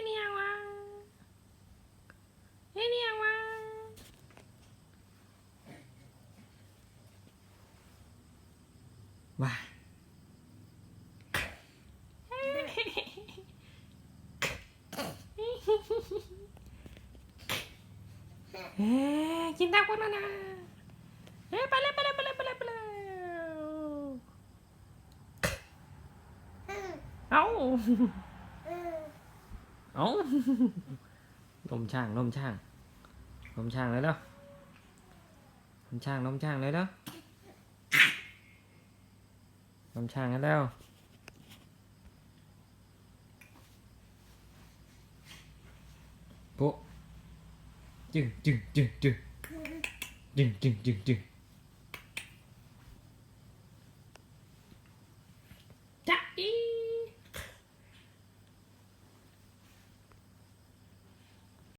นี่เนี่ยวะนี่เนี่ยวะว้าเอ๊กินตาคนนะเอ๊ไปเลยไปเลยไปเลยไปเลยไปเลยเอ้า เอ้าลมช่างลมช่างลมช่างเลยเนาะลมช่างลมช่างเลยเนาะลมช่างกันแล้วปุ๊จึงจึงจึงจึงจึงจึงจึงจึงจ๊ะอี